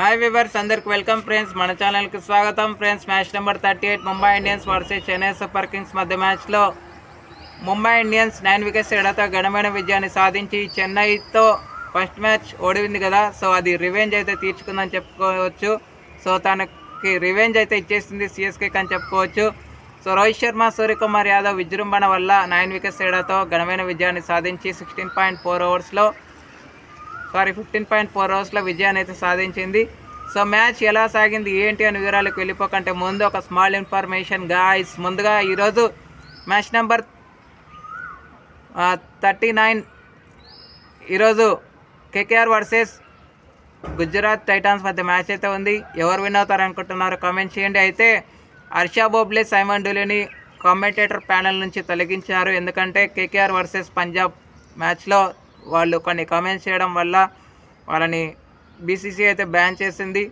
Hi viewers అందరికి welcome friends మన ఛానల్కి స్వాగతం. Friends match number thirty eight Mumbai Indians versus Chennai Super Kings మధ్య మ్యాచ్లో ముంబై ఇండియన్స్ నైన్ వికెట్స్ తేడాతో ఘనమైన విజయాన్ని సాధించి చెన్నైతో ఫస్ట్ మ్యాచ్ ఓడివింది కదా. సో అది రివెంజ్ అయితే తీర్చుకుందని చెప్పుకోవచ్చు. సో తనకి రివెంజ్ అయితే ఇచ్చేసింది సిఎస్కే అని చెప్పుకోవచ్చు. సో రోహిత్ శర్మ సూర్యకుమార్ యాదవ్ విజృంభణ వల్ల నైన్ వికెట్స్ తేడాతో ఘనమైన విజయాన్ని సాధించి సిక్స్టీన్ పాయింట్ ఫోర్ ఓవర్స్లో సారీ ఫిఫ్టీన్ పాయింట్ ఫోర్ అవర్స్లో విజయాన్ని అయితే సాధించింది. సో మ్యాచ్ ఎలా సాగింది? ఏంటి అని వివరాలకు వెళ్ళిపోకంటే ముందు ఒక స్మాల్ ఇన్ఫర్మేషన్ గాయస్. ముందుగా ఈరోజు మ్యాచ్ నెంబర్ థర్టీ నైన్. ఈరోజు కేకేఆర్ వర్సెస్ గుజరాత్ టైటాన్స్ మధ్య మ్యాచ్ అయితే ఉంది. ఎవరు విన్ అవుతారు అనుకుంటున్నారు కామెంట్ చేయండి. అయితే హర్షా బోబ్లే సైమన్ డూలిని కామెంటేటర్ ప్యానెల్ నుంచి తొలగించారు. ఎందుకంటే కేకేఆర్ వర్సెస్ పంజాబ్ మ్యాచ్లో వాళ్ళు కొన్ని కామెంట్స్ చేయడం వల్ల వాళ్ళని బీసీసీ అయితే బ్యాన్ చేసింది.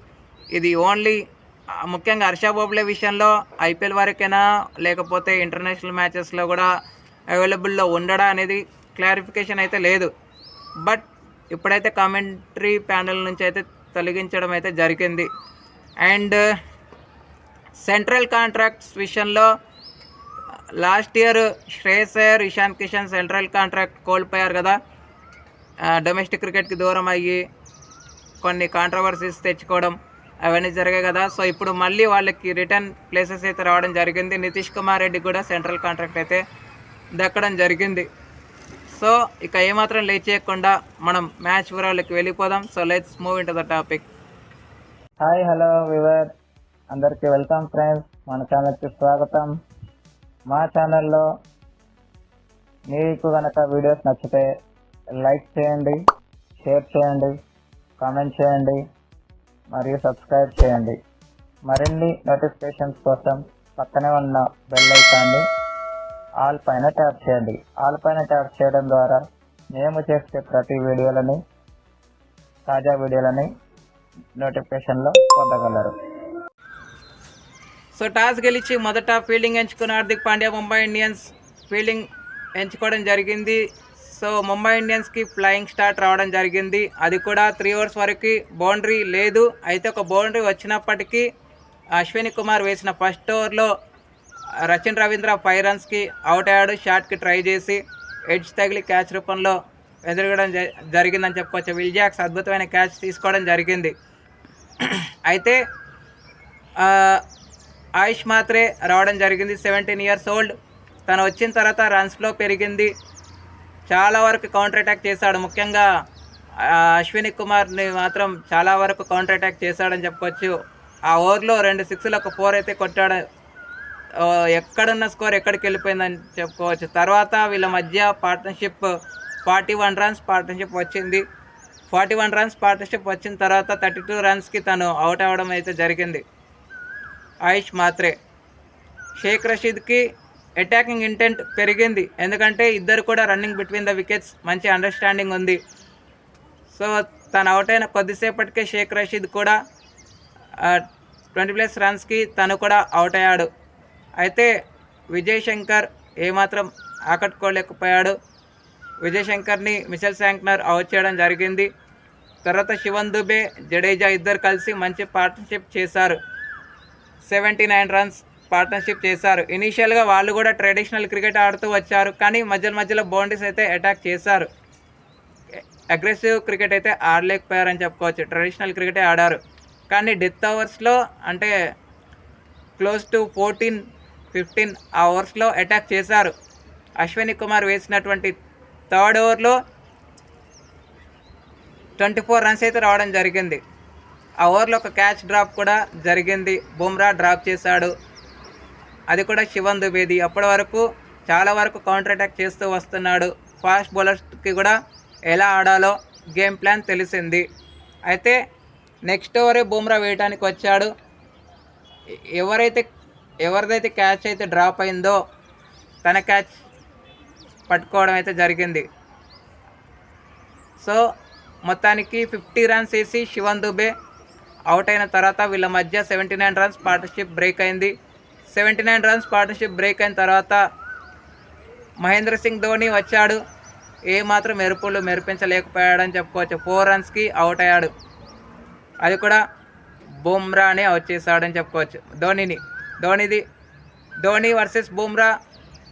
ఇది ఓన్లీ ముఖ్యంగా హర్షా బోబ్లే విషయంలో ఐపీఎల్ వరకైనా లేకపోతే ఇంటర్నేషనల్ మ్యాచెస్లో కూడా అవైలబుల్లో ఉండడా అనేది క్లారిఫికేషన్ అయితే లేదు. బట్ ఇప్పుడైతే కామెంటరీ ప్యానెల్ నుంచి అయితే తొలగించడం అయితే జరిగింది. అండ్ సెంట్రల్ కాంట్రాక్ట్స్ విషయంలో last year Shreyas Iyer Ishan Kishan central contract కోల్పోయారు కదా. డొమెస్టిక్ క్రికెట్కి దూరం అయ్యి కొన్ని కాంట్రవర్సీస్ తెచ్చుకోవడం అవన్నీ జరిగాయి కదా. సో ఇప్పుడు మళ్ళీ వాళ్ళకి రిటర్న్ ప్లేసెస్ అయితే రావడం జరిగింది. నితీష్ కుమార్ రెడ్డి కూడా సెంట్రల్ కాంట్రాక్ట్ అయితే దక్కడం జరిగింది. సో ఇక ఏమాత్రం లేట్ చేయకుండా మనం మ్యాచ్ వివరాలకి వెళ్ళిపోదాం. So let's move in to the topic hi hello viewer అందరికీ వెల్కమ్ ఫ్రెండ్స్ మన ఛానల్కి స్వాగతం. మా ఛానల్లో మీకు కనుక వీడియోస్ నచ్చితే లైక్ చేయండి షేర్ చేయండి కామెంట్ చేయండి మరియు సబ్స్క్రైబ్ చేయండి. మరిన్ని నోటిఫికేషన్స్ కోసం పక్కనే ఉన్న బెల్ ఐకాన్ని ఆల్ పైన ట్యాప్ చేయండి. ఆల్ పైన ట్యాప్ చేయడం ద్వారా మేము చేసే ప్రతి వీడియోలని తాజా వీడియోలని నోటిఫికేషన్లో పొందగలరు. సో టాస్ గెలిచి మొదట ఫీల్డింగ్ ఎంచుకున్న హార్దిక్ పాండ్యా ముంబై ఇండియన్స్ ఫీల్డింగ్ ఎంచుకోవడం జరిగింది. సో ముంబై ఇండియన్స్కి ఫ్లయింగ్ స్టార్ట్ రావడం జరిగింది. అది కూడా త్రీ ఓవర్స్ వరకు బౌండరీ లేదు. అయితే ఒక బౌండరీ వచ్చినప్పటికీ అశ్విని కుమార్ వేసిన ఫస్ట్ ఓవర్లో రచిన్ రవీంద్ర ఫైవ్ రన్స్కి అవుట్ అయ్యాడు. షాట్కి ట్రై చేసి ఎడ్జ్ తగిలి క్యాచ్ రూపంలో ఎదురగడం జ- జరిగిందని చెప్పుకోవచ్చు. విల్జాక్స్ అద్భుతమైన క్యాచ్ తీసుకోవడం జరిగింది. అయితే ఆయుష్ మాత్రే రావడం జరిగింది. Seventeen years old. తను వచ్చిన తర్వాత రన్స్లో పెరిగింది. చాలా వరకు కౌంటర్ అటాక్ చేశాడు. ముఖ్యంగా అశ్విని కుమార్ని మాత్రం చాలా వరకు కౌంటర్ అటాక్ చేశాడని చెప్పొచ్చు. ఆ ఓవర్లో రెండు సిక్స్లు ఒక ఫోర్ అయితే కొట్టాడు. ఎక్కడున్న స్కోర్ ఎక్కడికి వెళ్ళిపోయిందని చెప్పుకోవచ్చు. తర్వాత వీళ్ళ మధ్య partnership forty one runs partnership వచ్చింది. ఫార్టీ వన్ రన్స్ పార్ట్నర్షిప్ వచ్చిన తర్వాత థర్టీ టూ రన్స్కి తను అవుట్ అవ్వడం అయితే జరిగింది. ఆయుష్ మాత్రే. షేక్ రషీద్కి అటాకింగ్ ఇంటెంట్ పెరిగింది. ఎందుకంటే ఇద్దరు కూడా రన్నింగ్ బిట్వీన్ ద వికెట్స్ మంచి అండర్స్టాండింగ్ ఉంది. సో తను అవుట్ అయిన కొద్దిసేపటికే షేక్ రషీద్ కూడా ట్వంటీ ప్లస్ రన్స్కి తను కూడా అవుట్ అయ్యాడు. అయితే విజయ్ శంకర్ ఏమాత్రం ఆకట్టుకోలేకపోయాడు. విజయ్ శంకర్ని మిషల్ శాంక్నర్ అవుట్ చేయడం జరిగింది. తర్వాత శివన్ దుబే జడేజా ఇద్దరు కలిసి మంచి పార్ట్నర్షిప్ చేశారు. సెవెంటీ నైన్ రన్స్ పార్ట్నర్షిప్ చేశారు. ఇనీషియల్గా వాళ్ళు కూడా ట్రెడిషనల్ క్రికెట్ ఆడుతూ వచ్చారు. కానీ మధ్య మధ్యలో బౌండరీస్ అయితే అటాక్ చేశారు. అగ్రెసివ్ క్రికెట్ అయితే ఆడలేకపోయారని చెప్పుకోవచ్చు. ట్రెడిషనల్ క్రికెటే ఆడారు. కానీ డెత్ అవర్స్లో అంటే క్లోజ్ టు ఫోర్టీన్ ఫిఫ్టీన్ ఆ అటాక్ చేశారు. అశ్విని కుమార్ వేసినటువంటి థర్డ్ ఓవర్లో ట్వంటీ ఫోర్ రన్స్ అయితే రావడం జరిగింది. ఆ ఓవర్లో ఒక క్యాచ్ డ్రాప్ కూడా జరిగింది. బుమ్రా డ్రాప్ చేశాడు. అది కూడా శివన్ దుబేది అప్పటి వరకు చాలా వరకు కౌంటర్ అటాక్ చేస్తూ వస్తున్నాడు. ఫాస్ట్ బౌలర్స్కి కూడా ఎలా ఆడాలో గేమ్ ప్లాన్ తెలిసింది. అయితే నెక్స్ట్ ఓవరే బుమ్రా వేయడానికి వచ్చాడు. ఎవరైతే ఎవరిదైతే క్యాచ్ అయితే డ్రాప్ అయిందో తన క్యాచ్ పట్టుకోవడం అయితే జరిగింది. సో మొత్తానికి ఫిఫ్టీ రన్స్ వేసి శివన్ దుబే అవుట్ అయిన తర్వాత వీళ్ళ మధ్య seventy nine runs partnership break అయింది. Seventy nine runs partnership break అయిన తర్వాత మహేంద్ర సింగ్ ధోని వచ్చాడు. ఏ మాత్రం మెరుపులు మెరిపించలేకపోయాడని చెప్పుకోవచ్చు. ఫోర్ రన్స్కి అవుట్ అయ్యాడు. అది కూడా బుమ్రానే అవుట్ చేశాడని చెప్పుకోవచ్చు. ధోనిని ధోనిది ధోని వర్సెస్ బుమ్రా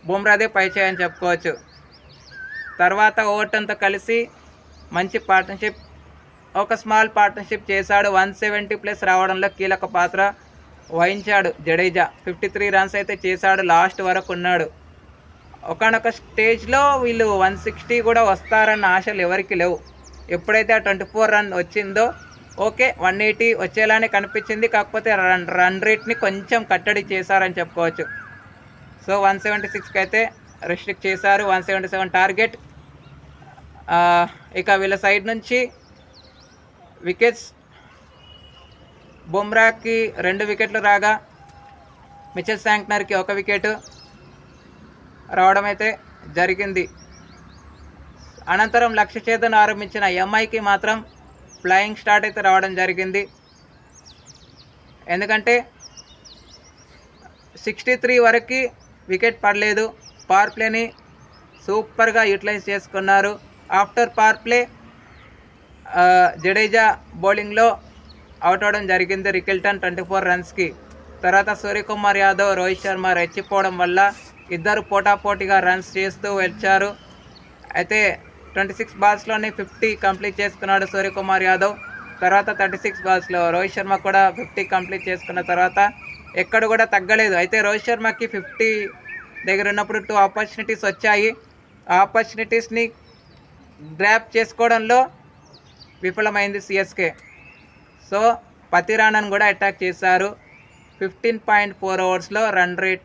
బుమ్రాదే పై అని చెప్పుకోవచ్చు. తర్వాత ఓటంతో కలిసి మంచి పార్ట్నర్షిప్ ఒక స్మాల్ పార్ట్నర్షిప్ చేశాడు. వన్ సెవెంటీ ప్లస్ రావడంలో కీలక పాత్ర వహించాడు జడేజా. ఫిఫ్టీ త్రీ రన్స్ అయితే చేశాడు లాస్ట్ వరకు ఉన్నాడు. ఒకనొక స్టేజ్లో వీళ్ళు వన్ సిక్స్టీ కూడా వస్తారన్న ఆశలు ఎవరికి లేవు. ఎప్పుడైతే ఆ ట్వంటీ ఫోర్ రన్ వచ్చిందో ఓకే వన్ ఎయిటీ వచ్చేలానే కనిపించింది కాకపోతే రన్ రన్ రేట్ని కొంచెం కట్టడి చేశారని చెప్పుకోవచ్చు. సో వన్ సెవెంటీ సిక్స్కి అయితే రెస్ట్రిక్ట్ చేశారు వన్ సెవెంటీ సెవెన్ టార్గెట్ ఇక వీళ్ళ సైడ్ నుంచి వికెట్స్ బుమ్రాకి రెండు వికెట్లు రాగా మిచెల్ శాంక్నర్కి ఒక వికెట్ రావడం అయితే జరిగింది. అనంతరం లక్ష్య చేతను ఆరంభించిన ఎంఐకి మాత్రం ఫ్లయింగ్ స్టార్ట్ అయితే రావడం జరిగింది. ఎందుకంటే సిక్స్టీ త్రీ వరకు వికెట్ పడలేదు. పవర్ ప్లేని సూపర్గా యూటిలైజ్ చేసుకున్నారు. ఆఫ్టర్ పవర్ ప్లే జడేజా బౌలింగ్లో అవుట్ అవడం జరిగింది. రికిల్టన్ ట్వంటీ ఫోర్ రన్స్కి. తర్వాత సూర్యకుమార్ యాదవ్ రోహిత్ శర్మ రెచ్చిపోవడం వల్ల ఇద్దరు పోటాపోటీగా రన్స్ చేస్తూ వచ్చారు. అయితే ట్వంటీ సిక్స్ బాల్స్లోనే ఫిఫ్టీ కంప్లీట్ చేసుకున్నాడు సూర్యకుమార్ యాదవ్. తర్వాత థర్టీ సిక్స్ బాల్స్లో రోహిత్ శర్మ కూడా ఫిఫ్టీ కంప్లీట్ చేసుకున్న తర్వాత ఎక్కడ కూడా తగ్గలేదు. అయితే రోహిత్ శర్మకి ఫిఫ్టీ దగ్గర ఉన్నప్పుడు టూ ఆపర్చునిటీస్ వచ్చాయి. ఆ ఆపర్చునిటీస్ని గ్రాప్ చేసుకోవడంలో విఫలమైంది సిఎస్కే సో పతిరాణన్ కూడా అటాక్ చేశారు. ఫిఫ్టీన్ పాయింట్ ఫోర్ ఓవర్స్లో రన్ రేట్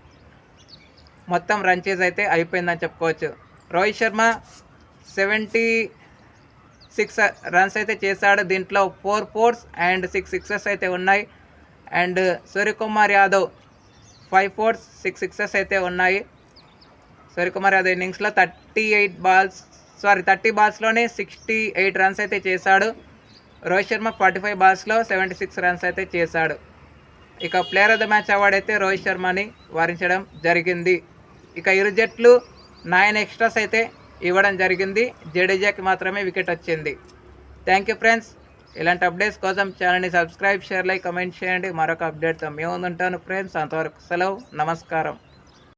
మొత్తం రన్ చేసి అయితే అయిపోయిందని చెప్పుకోవచ్చు. Rohit Sharma seventy six runs అయితే చేశాడు. దీంట్లో four fours and six sixes అయితే ఉన్నాయి. And Suryakumar Yadav five fours six sixes అయితే ఉన్నాయి. సూర్యకుమార్ యాదవ్ ఇన్నింగ్స్లో thirty eight balls sorry thirty బాల్స్లోనే sixty eight runs అయితే చేశాడు. రోహిత్ శర్మ ఫార్టీ ఫైవ్ బాల్స్లో సెవెంటీ సిక్స్ రన్స్ అయితే చేశాడు. ఇక player of the match award అయితే రోహిత్ శర్మని వారించడం జరిగింది. ఇక ఇరు జట్లు నైన్ ఎక్స్ట్రాస్ అయితే ఇవ్వడం జరిగింది. జడేజాకి మాత్రమే వికెట్ వచ్చింది. Thank you friends. ఇలాంటి అప్డేట్స్ కోసం ఛానల్ని సబ్స్క్రైబ్ షేర్ లైక్ కమెంట్ చేయండి. మరొక అప్డేట్తో మేము ఉంటాను ఫ్రెండ్స్. అంతవరకు సెలవు. నమస్కారం.